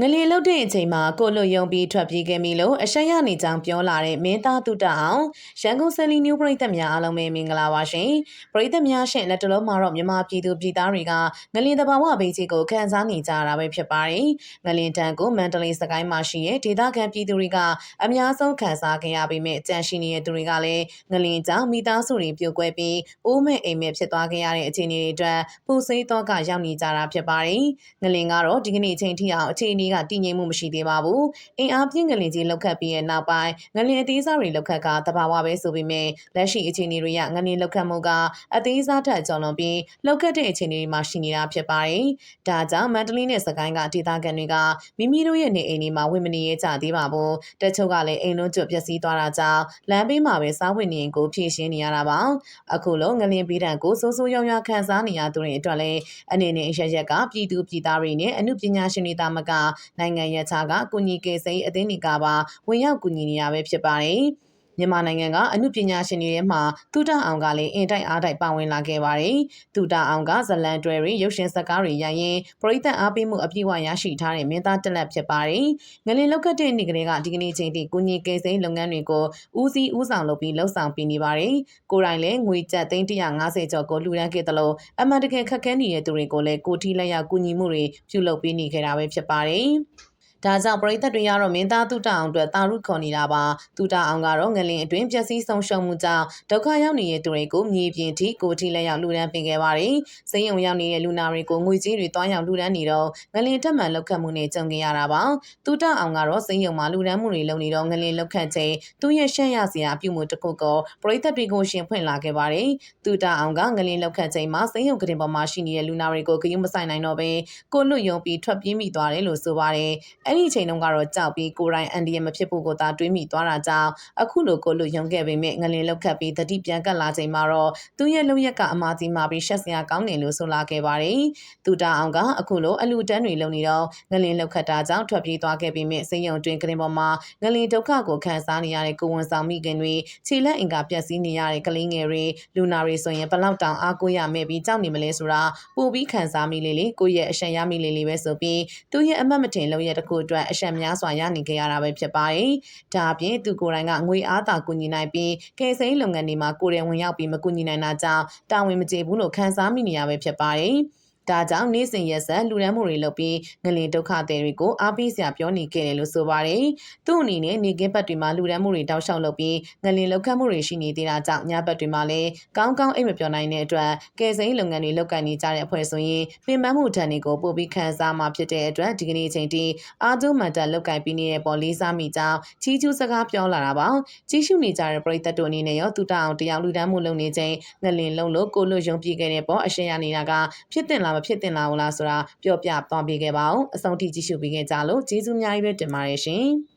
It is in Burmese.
ငလျင်လုတ်တဲ့အချိန်မှာကိုလွတ်ယုံပြီးထွက်ပြေးခဲ့ပြီလို့အရှက်ရနေကြောင်းပြောလာတဲ့မင်းသားတုတအောင်ရန်ကုန်ဆယ်လီနျူပရိသတ်များအားလုံးပဲမင်္ဂလာပါရှင်ပရိသတ်များရှင်လက်တလုံးမှာတော့မြန်မာပြည်သူပြည်သားတွေကငလျင်တဘာဝဘေးကြီးကိုခံစားနေကြတာပဲဖြစ်ပါတယ်ငလျင်တန်ကိုမန္တလေးစကိုင်းမှာရှိတဲ့ဒေသခံပြည်သူတွေကအများဆုံးခံစားခဲ့ရပေမဲ့ကြန့်ရှိနေတဲ့သူတွေကလည်းငလျင်ကြောင့်မိသားစုတွေပြိုကွဲပြီးအိုးမဲ့အိမ်မဲ့ဖြစ်သွားခဲ့ရတဲ့အခြေအနေတွေအတွက်ပူစိတော့ကရောက်နေကြတာဖြစ်ပါတယ်ငလျင်ကတော့ဒီကနေ့အချိန်ထိအောင်အခြေအနေကတည်ငြိမ်မှုမရှိသေးပါဘူး။အင်အားပြင်းငလင်ကြီးလောက်ခတ်ပြီးရဲ့နောက်ပိုင်းငလင်အသေးစားတွေလောက်ခတ်ကတဘာဝပဲဆိုပေမဲ့လက်ရှိအခြေအနေတွေကငလင်လောက်ခတ်မှုကအသေးစားထက်ကျော်လွန်ပြီးလောက်ခတ်တဲ့အခြေအနေတွေမှာရှိနေတာဖြစ်ပါတယ်။ဒါကြောင့်မန္တလေးနဲ့စကိုင်းကဒေသခံတွေကမိမိတို့ရဲ့နေအိမ်တွေမှာဝင်မနေရကြသေးပါဘူး။တချို့ကလည်းအိမ်လုံးကျွတ်ပျက်စီးသွားတာကြောင့်လမ်းဘေးမှာပဲစားဝတ်နေရင်ကိုဖြည့်ရှင်းနေရတာပါ။အခုလုံးငလင်ပြီးတံကိုစိုးစိုးရောင်ရောင်ခံစားနေရသူတွေအတွက်လည်းအနေနဲ့ရရက်ကပြည်သူပြည်သားတွေနဲ့အမှုပညာရှင်တွေတာမကနိုင်ငံရခြားကကုညီကေစိန်အသင်းတွေကပါဝင်ရောက်ကူညီနေရပဲဖြစ်ပါတယ်။ မြန်မာနိုင်ငံကအမှုပညာရှင်တွေရဲ့မှတူတအောင်ကလည်းအင်တိုက်အားတိုက်ပါဝင်လာခဲ့ပါတယ်။တူတအောင်ကဇလန်တွဲတွေရုပ်ရှင်ဇာတ်ကားတွေရိုက်ရင်ပရိသတ်အားပေးမှုအပြည့်အဝရရှိထားတဲ့မင်းသားတက်လက်ဖြစ်ပါတယ်။ငလင်လောက်ကတဲ့နေ့ကလေးကဒီကနေ့ချိန်ထိကုညီကေစိန်လုပ်ငန်းတွေကိုဦးစီးဦးဆောင်လုပ်ပြီးလှုပ်ဆောင်ပေးနေပါတယ်။ကိုယ်တိုင်လည်းငွေကျပ်သိန်း150ကျော်ကိုလှူဒန်းခဲ့တယ်လို့အမှန်တကယ်ခက်ခဲနေတဲ့သူတွေကိုလည်းကိုထီလက်ရောက်ကူညီမှုတွေပြုလုပ်ပေးနေခဲ့တာပဲဖြစ်ပါတယ်။ ဒါကြောင့်ပရိသတ်တွေကတော့မင်းသားတုတအောင်အတွက်တာရုခေါ်နေတာပါတုတအောင်ကတော့ငလင်အတွင်းပျက်စီးဆုံးရှုံးမှုကြောင့်ဒုက္ခရောက်နေတဲ့သူတွေကိုမြေပြင်ထိကိုထိလက်ရောက်လူဒန်းပင်ခဲ့ပါတယ်စိမ်းရုံရောက်နေတဲ့လူနာတွေကိုငွေကြေးတွေတွားရောက်လူဒန်းနေတော့ငလင်တက်မှန်လောက်ခတ်မှုနဲ့ကြုံခဲ့ရတာပါတုတအောင်ကတော့စိမ်းရုံမှာလူဒန်းမှုတွေလုပ်နေတော့ငလင်လောက်ခတ်ချိန်သူ့ရဲ့ရှက်ရစရာအပြုမှုတစ်ခုကိုပရိသတ်တွေကိုရှင်ဖွင့်လာခဲ့ပါတယ်တုတအောင်ကငလင်လောက်ခတ်ချိန်မှာစိမ်းရုံကတင်ပေါ်မှာရှိနေတဲ့လူနာတွေကိုဂရုမစိုက်နိုင်တော့ဘဲကိုလွတ်ယုံပြီးထွက်ပြေးမိသွားတယ်လို့ဆိုပါတယ်အဲ့ဒီအချိန်တုန်းကတော့ကြောက်ပြီးကိုရိုင်းအန်ဒီယမဖြစ်ဖို့ကိုသာတွေးမိသွားတာကြောင့်အခုလိုကိုလွတ်ရုံခဲ့ပေမဲ့ငလင်လောက်ခတ်ပြီးတတိပြန်ကတ်လာချိန်မှာတော့သူ့ရဲ့လုံရက်ကအမာကြီးမှာပြီးရှက်စရာကောင်းတယ်လို့ဆိုလာခဲ့ပါတယ်။သူတာအောင်ကအခုလိုအလူတန်းတွေလုံနေတော့ငလင်လောက်ခတ်တာကြောင့်ထွက်ပြေးသွားခဲ့ပေမဲ့စိတ်ယုံတွင်ကရင်ပေါ်မှာငလင်ဒုက္ခကိုခံစားနေရတဲ့ကိုဝန်ဆောင်မိခင်တွေခြေလက်အင်ကပျက်စီးနေရတဲ့ကလေးငယ်တွေလူနာတွေဆိုရင်ဘလောက်တောင်အားကိုးရမယ်ပြီးကြောက်နေမလဲဆိုတာပို့ပြီးခံစားမိလေလေကိုယ့်ရဲ့အရှက်ရမိလေလေပဲဆိုပြီးသူ့ရဲ့အမတ်မတင်လုံရက်တစ်ခုအတွက်အရှက်များစွာရနေခဲ့ရတာပဲဖြစ်ပါတယ်။ဒါအပြင်သူကိုယ်တိုင်ကငွေအားသာကူညီနိုင်ပြီးကယ်ဆယ်ရေးလုပ်ငန်းတွေမှာကိုယ်တိုင်ဝင်ရောက်ပြီးမကူညီနိုင်တာကြောင့်တာဝန်မကျေဘူးလို့ခံစားမိနေရပဲဖြစ်ပါတယ်။ ဒါကြောင့်နေ့စဉ်ရက်ဆက်လူရန်မှုတွေလုပ်ပြီးငလင်ဒုက္ခသည်တွေကိုအားပေးစရာပြောနေခဲ့တယ်လို့ဆိုပါတယ်။သူ့အနေနဲ့နေကင်းဘက်တွေမှာလူရန်မှုတွေတောက်လျှောက်လုပ်ပြီးငလင်လောက်ခတ်မှုတွေရှိနေသေးတာကြောင့်ညဘက်တွေမှာလည်းကောင်းကောင်းအိတ်မပြောနိုင်တဲ့အတွက်ကယ်ဆယ်ရေးလုပ်ငန်းတွေလုပ်ကိုင်နေကြတဲ့အဖွဲ့ဆိုရင်ပင်ပန်းမှုထံတွေကိုပို့ပြီးခံစားမှာဖြစ်တဲ့အတွက်ဒီကနေ့ချိန်ထိအာဒုမန်တက်လုပ်ကိုင်ပြီးနေတဲ့ပေါ်လေးစားမိကြောင်းချီးကျူးစကားပြောလာတာပါ။ကြီးရှုနေကြတဲ့ပရိသတ်တို့အနေနဲ့ရောတူတအောင်တရားလူတန်းမှုလုပ်နေချိန်ငလင်လုံးလို့ကိုလွတ်ယုံပြခဲ့တဲ့ပေါ်အရှင်းရနေတာကဖြစ်တင်လာမဖြစ်တင်လာဘူးလားဆိုတာပြောပြသွားပေးခဲ့ပါအောင်အဆုံးထိကြည့်ရှုပေးခဲ့ကြလို့ကျေးဇူးအများကြီးပဲတင်ပါတယ်ရှင်။